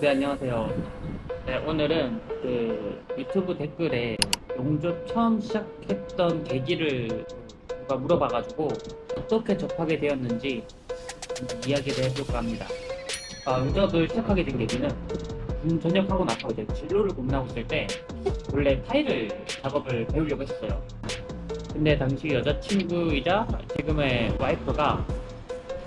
네, 안녕하세요. 네, 오늘은 그 유튜브 댓글에 용접 처음 시작했던 계기를 누가 물어봐가지고 어떻게 접하게 되었는지 이야기를 해볼까 합니다. 아, 용접을 시작하게 된 계기는 군 전역하고 나서 이제 진로를 고민하고 있을 때 원래 타일을 작업을 배우려고 했어요. 근데 당시 여자친구이자 지금의 와이프가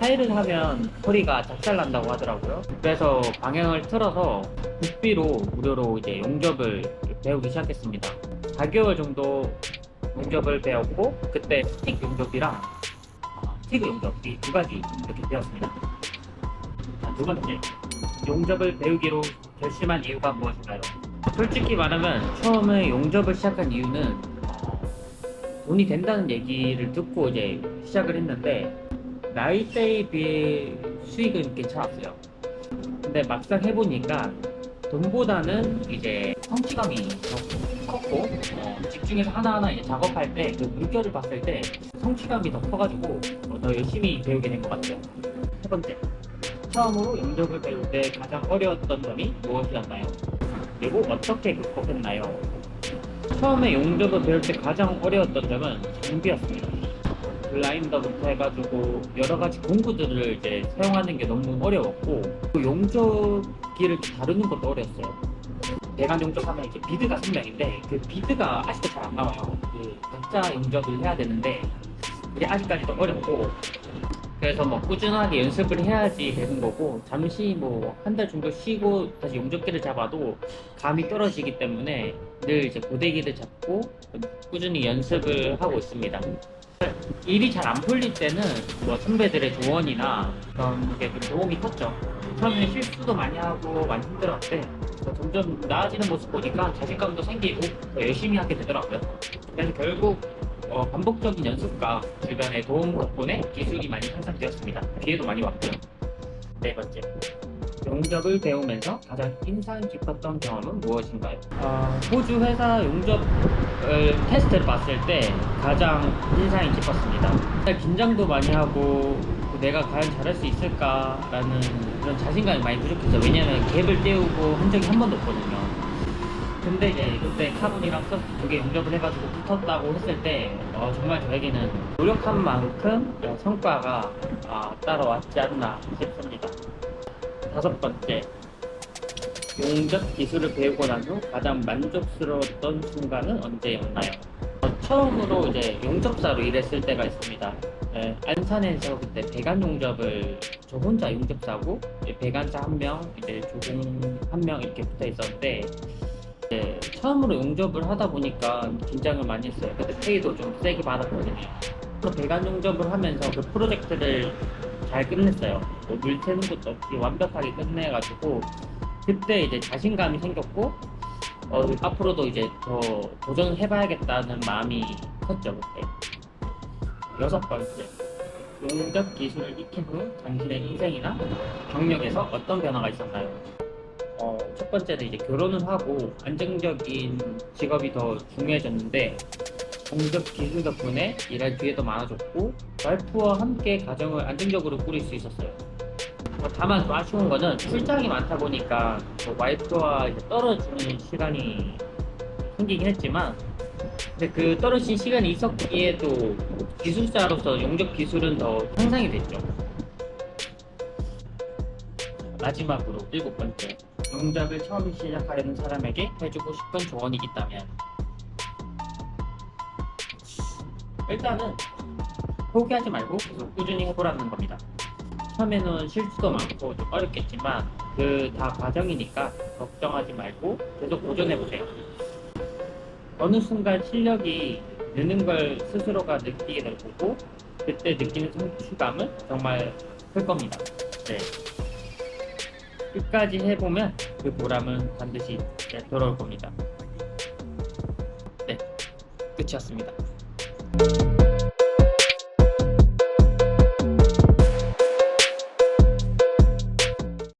타일을 하면 허리가 작살난다고 하더라고요. 그래서 방향을 틀어서 국비로 무료로 이제 용접을 배우기 시작했습니다. 4개월 정도 용접을 배웠고 그때 스틱 용접이랑 어, 스틱 용접 이 두 가지 이렇게 배웠습니다. 자, 두 번째 용접을 배우기로 결심한 이유가 무엇인가요? 솔직히 말하면 처음에 용접을 시작한 이유는 어, 돈이 된다는 얘기를 듣고 이제 시작을 했는데 나이대에 비해 수익은 괜찮았어요. 근데 막상 해보니까 돈보다는 이제 성취감이 더 컸고 어, 집중해서 하나하나 이제 작업할 때 그 물결을 봤을 때 성취감이 더 커가지고 어, 더 열심히 배우게 된 것 같아요. 세 번째, 처음으로 용접을 배울 때 가장 어려웠던 점이 무엇이었나요? 그리고 어떻게 극복했나요? 처음에 용접을 배울 때 가장 어려웠던 점은 장비였습니다. 블라인더부터 해가지고 여러 가지 공구들을 이제 사용하는 게 너무 어려웠고 그 용접기를 다루는 것도 어려웠어요. 배관 용접하면 이제 비드가 선명인데 그 비드가 아직도 잘 안 나와요. 그 각자 용접을 해야 되는데 그게 아직까지도 어렵고 그래서 뭐 꾸준하게 연습을 해야지 되는 거고 잠시 뭐 한 달 정도 쉬고 다시 용접기를 잡아도 감이 떨어지기 때문에 늘 이제 고데기를 잡고 꾸준히 연습을 하고 있습니다. 일이 잘 안 풀릴 때는 뭐 선배들의 조언이나 그런 게 좀 도움이 컸죠. 처음에 실수도 많이 하고 많이 힘들었는데 뭐 점점 나아지는 모습 보니까 자신감도 생기고 더 열심히 하게 되더라고요. 그래서 결국 어, 반복적인 연습과 주변의 도움 덕분에 기술이 많이 향상되었습니다. 기회도 많이 왔고요. 네 번째. 용접을 배우면서 가장 인상 깊었던 경험은 무엇인가요? 어, 호주 회사 용접을 테스트를 봤을 때 가장 인상이 깊었습니다. 긴장도 많이 하고 내가 과연 잘할 수 있을까라는 그런 자신감이 많이 부족해서 왜냐면 갭을 떼우고 한 적이 한 번도 없거든요. 근데 이제 그때 카본이랑 서스 두개 용접을 해가지고 붙었다고 했을 때 어, 정말 저에게는 노력한 만큼 성과가 아, 따라왔지 않나 싶습니다. 다섯 번째, 용접 기술을 배우고 난 후 가장 만족스러웠던 순간은 언제였나요? 어, 처음으로 이제 용접사로 일했을 때가 있습니다. 예, 안산에서 그때 배관 용접을 저 혼자 용접사고 배관사 한 명, 이제 조공 한 명 이렇게 붙어 있었는데 이제 처음으로 용접을 하다 보니까 긴장을 많이 했어요. 그때 페이도 좀 세게 받았거든요. 또 배관 용접을 하면서 그 프로젝트를 잘 끝냈어요. 뭐물 새는 것도 없이 완벽하게 끝내가지고 그때 이제 자신감이 생겼고 어, 앞으로도 이제 더 도전해봐야겠다는 마음이 컸죠 그때. 여섯 번째 용접 기술을 익힌 후 당신의 인생이나 경력에서 어떤 변화가 있었나요? 어, 첫 번째는 이제 결혼을 하고 안정적인 직업이 더 중요해졌는데 공급 기술 덕분에 일할 기회도 많아졌고 와이프와 함께 가정을 안정적으로 꾸릴 수 있었어요. 뭐 다만 좀 아쉬운 거는 출장이 많다 보니까 뭐 와이프와 떨어지는 시간이 생기긴 했지만 근데 그 떨어진 시간이 있었기에도 기술자로서 용접 기술은 더 향상이 됐죠. 마지막으로 일곱 번째 용접을 처음 시작하려는 사람에게 해주고 싶은 조언이 있다면 일단은 포기하지 말고 계속 꾸준히 해보라는 겁니다. 처음에는 실수도 많고 좀 어렵겠지만 그 다 과정이니까 걱정하지 말고 계속 도전해보세요. 어느 순간 실력이 느는 걸 스스로가 느끼게 될 거고 그때 느끼는 성취감은 정말 클 겁니다. 네. 끝까지 해보면 그 보람은 반드시 네, 돌아올 겁니다. 네, 끝이었습니다. Thank you